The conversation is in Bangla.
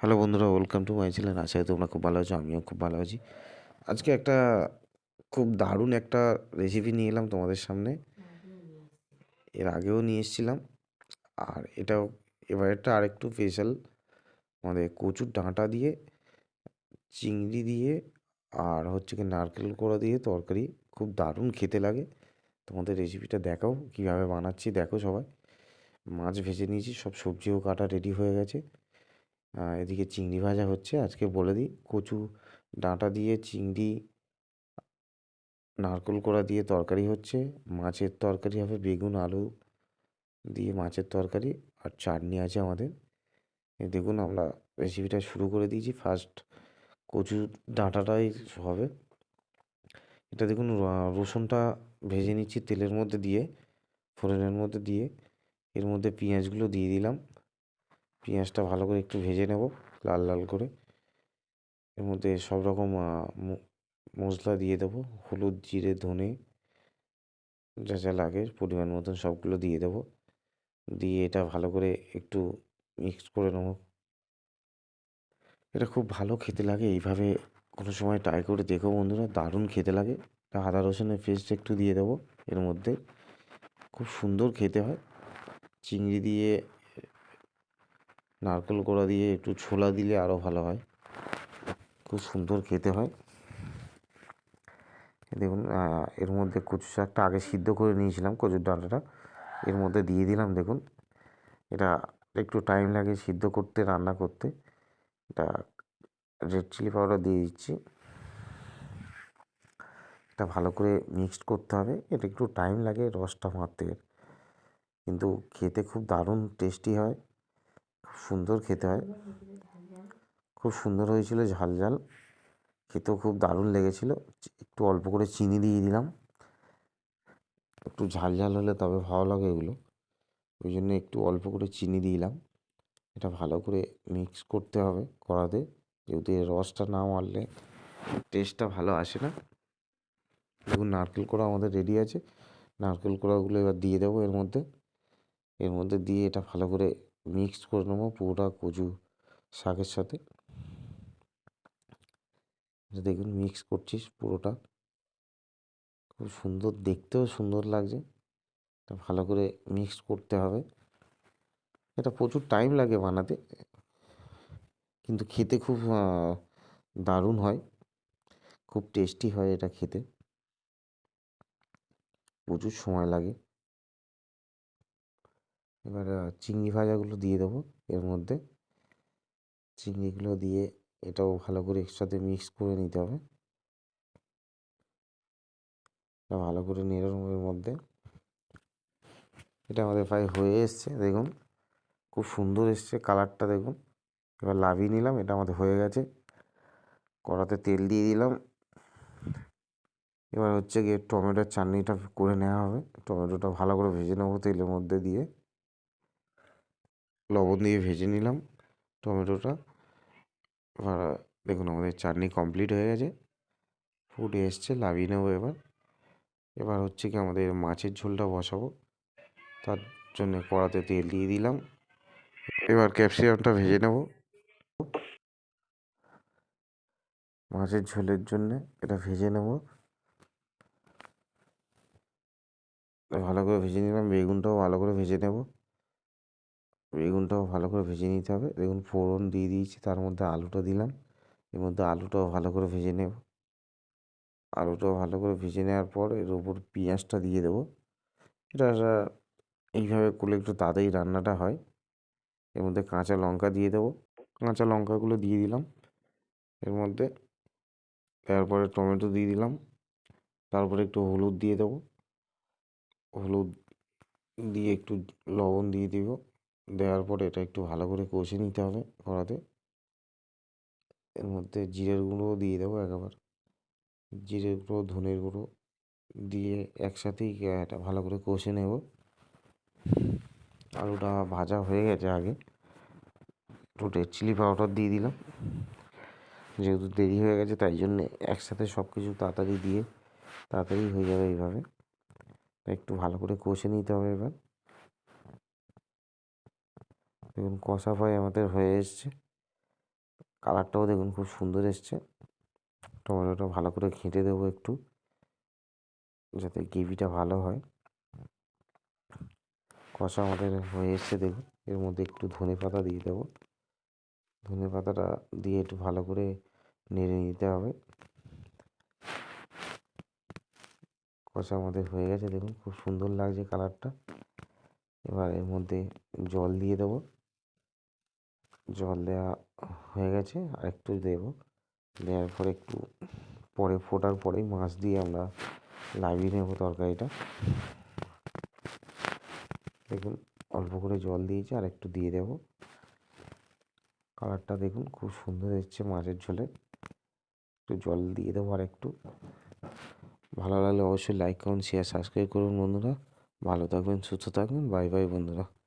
হ্যালো বন্ধুরা ওয়েলকাম টু মাই চ্যানেল আশা তোমরা খুব ভালো আছো, আমিও খুব ভালো আছি। আজকে একটা খুব দারুণ একটা রেসিপি নিয়ে এলাম তোমাদের সামনে। এর আগেও নিয়ে এসেছিলাম। আর এটাও এবারেরটা আরেকটু স্পেশাল আমাদের কচুর ডাঁটা দিয়ে, চিংড়ি দিয়ে, আর হচ্ছে কি নারকেল কোড়া দিয়ে তরকারি। খুব দারুণ খেতে লাগে। তোমাদের রেসিপিটা দেখাও, কীভাবে বানাচ্ছি দেখো সবাই। মাছ ভেজে নিয়েছি, সব সবজিও কাটা রেডি হয়ে গেছে। এদিকে চিংড়ি ভাজা হচ্ছে। আজকে বলে দিই, কচু ডাঁটা দিয়ে চিংড়ি, নারকেল কোড়া দিয়ে তরকারি হচ্ছে। মাছের তরকারি হবে বেগুন, আলু দিয়ে মাছের তরকারি আর চাটনি আছে আমাদের। দেখুন আমরা রেসিপিটা শুরু করে দিয়েছি। ফার্স্ট কচু ডাঁটাটাই হবে। এটা দেখুন রসুনটা ভেজে নিচ্ছি তেলের মধ্যে দিয়ে, ফোড়নের মধ্যে দিয়ে। এর মধ্যে পেঁয়াজগুলো দিয়ে দিলাম। পেঁয়াজটা ভালো করে একটু ভেজে নেব, লাল লাল করে। এর মধ্যে সব রকম মশলা দিয়ে দেবো, হলুদ, জিরে, ধনে, যা যা লাগে পরিমাণ মতন সবগুলো দিয়ে দেবো। দিয়ে এটা ভালো করে একটু মিক্স করে নেব। এটা খুব ভালো খেতে লাগে, এইভাবে কোনো সময় ট্রাই করে দেখো বন্ধুরা, দারুণ খেতে লাগে। আদা রসুনের পেস্ট একটু দিয়ে দেবো এর মধ্যে। খুব সুন্দর খেতে হয়। চিংড়ি দিয়ে নারকেল কোড়া দিয়ে একটু ছোলা দিলে আরও ভালো হয়। খুব সুন্দর খেতে হয়। দেখুন এর মধ্যে কচু শাকটা আগে সিদ্ধ করে নিয়েছিলাম, কচুর ডাঁটাটা। এর মধ্যে দিয়ে দিলাম, দেখুন। এটা একটু টাইম লাগে সিদ্ধ করতে, রান্না করতে। এটা রেড চিলি পাউডার দিয়ে দিচ্ছি। এটা ভালো করে মিক্সড করতে হবে। এটা একটু টাইম লাগে রসটা মারতে কিন্তু খেতে খুব দারুণ টেস্টি হয়। সুন্দর খেতে হয়। খুব সুন্দর হয়েছিল ঝাল ঝাল। খেতেও খুব দারুণ লেগেছিল। একটু অল্প করে চিনি দিয়ে দিলাম। একটু ঝাল ঝাল হলে তবে ভালো লাগে এগুলো। ওই জন্য একটু অল্প করে চিনি দিলাম। এটা ভালো করে মিক্স করতে হবে কড়াতে। যেহেতু এর রসটা না মারলে টেস্টটা ভালো আসে না। দেখুন, নারকেল কোড়া আমাদের রেডি আছে। নারকেল কোড়াগুলো এবার দিয়ে দেবো এর মধ্যে। এর মধ্যে দিয়ে এটা ভালো করে মিক্স করে নেব পুরোটা কচু শাকের সাথে। দেখুন মিক্স করছিস পুরোটা। খুব সুন্দর, দেখতেও সুন্দর লাগছে। এটা ভালো করে মিক্স করতে হবে। এটা প্রচুর টাইম লাগে বানাতে, কিন্তু খেতে খুব দারুণ হয়। খুব টেস্টি হয় এটা খেতে। প্রচুর সময় লাগে। এবার চিংড়ি ভাজাগুলো দিয়ে দেবো এর মধ্যে। চিংড়িগুলো দিয়ে এটাও ভালো করে একসাথে মিক্স করে নিতে হবে। ভালো করে নেড়ে নেব এর মধ্যে। এটা আমাদের প্রায় হয়ে এসছে, দেখুন। খুব সুন্দর এসছে কালারটা দেখুন। এবার লাভিয়ে নিলাম, এটা আমাদের হয়ে গেছে। কড়াতে তেল দিয়ে দিলাম। এবার হচ্ছে গিয়ে টমেটোর চাটনিটা করে নেওয়া হবে। টমেটোটা ভালো করে ভেজে নেব তেলের মধ্যে দিয়ে। লবণ দিয়ে ভেজে নিলাম টমেটোটা। এবার, দেখুন আমাদের চাটনি কমপ্লিট হয়ে গেছে। ফুটে এসছে লাভিয়ে নেব এবার। এবার হচ্ছে কি আমাদের মাছের ঝোলটা বসাবো। তার জন্য কড়াতে তেল দিয়ে দিলাম। এবার ক্যাপসিকামটা ভেজে নেব। মাছের ঝোলের জন্য এটা ভেজে নেব। ভালো করে ভেজে নিলাম, বেগুনটাও ভালো করে ভেজে নেব। বেগুনটাও ভালো করে ভেজে নিতে হবে। দেখুন, ফোড়ন দিয়ে দিয়েছি, তার মধ্যে আলুটা দিলাম। এর মধ্যে আলুটাও ভালো করে ভেজে নেব। আলুটাও ভালো করে ভেজে নেওয়ার পর এর উপর পেঁয়াজটা দিয়ে দেবো। এটা এইভাবে করলে একটু তাড়াতাড়ি রান্নাটা হয়। এর মধ্যে কাঁচা লঙ্কা দিয়ে দেবো। কাঁচা লঙ্কাগুলো দিয়ে দিলাম। এর মধ্যে তারপরে টমেটো দিয়ে দিলাম। তারপরে একটু হলুদ দিয়ে দেবো। হলুদ দিয়ে একটু লবণ দিয়ে দিব। দেওয়ার পরে এটা একটু ভালো করে কষে নিতে হবে কড়াতে। এর মধ্যে জিরের গুঁড়ো দিয়ে দেবো একবার। জিরের গুঁড়ো, ধনের গুঁড়ো দিয়ে একসাথেই এটা ভালো করে কষে নেব। আলুটা ভাজা হয়ে গেছে আগে। একটু রেড চিলি পাউডার দিয়ে দিলাম। যেহেতু দেরি হয়ে গেছে, তাই জন্যে একসাথে সব কিছু তাড়াতাড়ি দিয়ে তাড়াতাড়ি হয়ে যাবে এইভাবে। একটু ভালো করে কষে নিতে হবে এবার। দেখুন, কষা ফ্রাই আমাদের হয়ে এসছে। কালারটাও দেখুন খুব সুন্দর এসছে। টমেটোটা ভালো করে ঘেঁটে দেবো একটু, যাতে গ্রেভিটা ভালো হয়। কষা আমাদের হয়ে এসছে দেখুন। এর মধ্যে একটু ধনে পাতা দিয়ে দেবো। ধনে পাতাটা দিয়ে একটু ভালো করে নেড়ে নিতে হবে। কষা আমাদের হয়ে গেছে দেখুন, খুব সুন্দর লাগছে কালারটা। এবার এর মধ্যে জল দিয়ে দেবো। জল দেওয়া হয়ে গেছে, আর একটু দেবো। দেওয়ার পরে একটু পরে ফোটার পরেই মাছ দিয়ে আমরা নামিয়ে নেব তরকারিটা। দেখুন, অল্প করে জল দিয়েছি, আর একটু দিয়ে দেবো। কালারটা দেখুন, খুব সুন্দর এসছে মাছের ঝোলে। একটু জল দিয়ে দেবো আর একটু। ভালো লাগলে অবশ্যই লাইক কমেন্ট শেয়ার সাবস্ক্রাইব করুন বন্ধুরা। ভালো থাকবেন, সুস্থ থাকবেন। বাই বাই বন্ধুরা।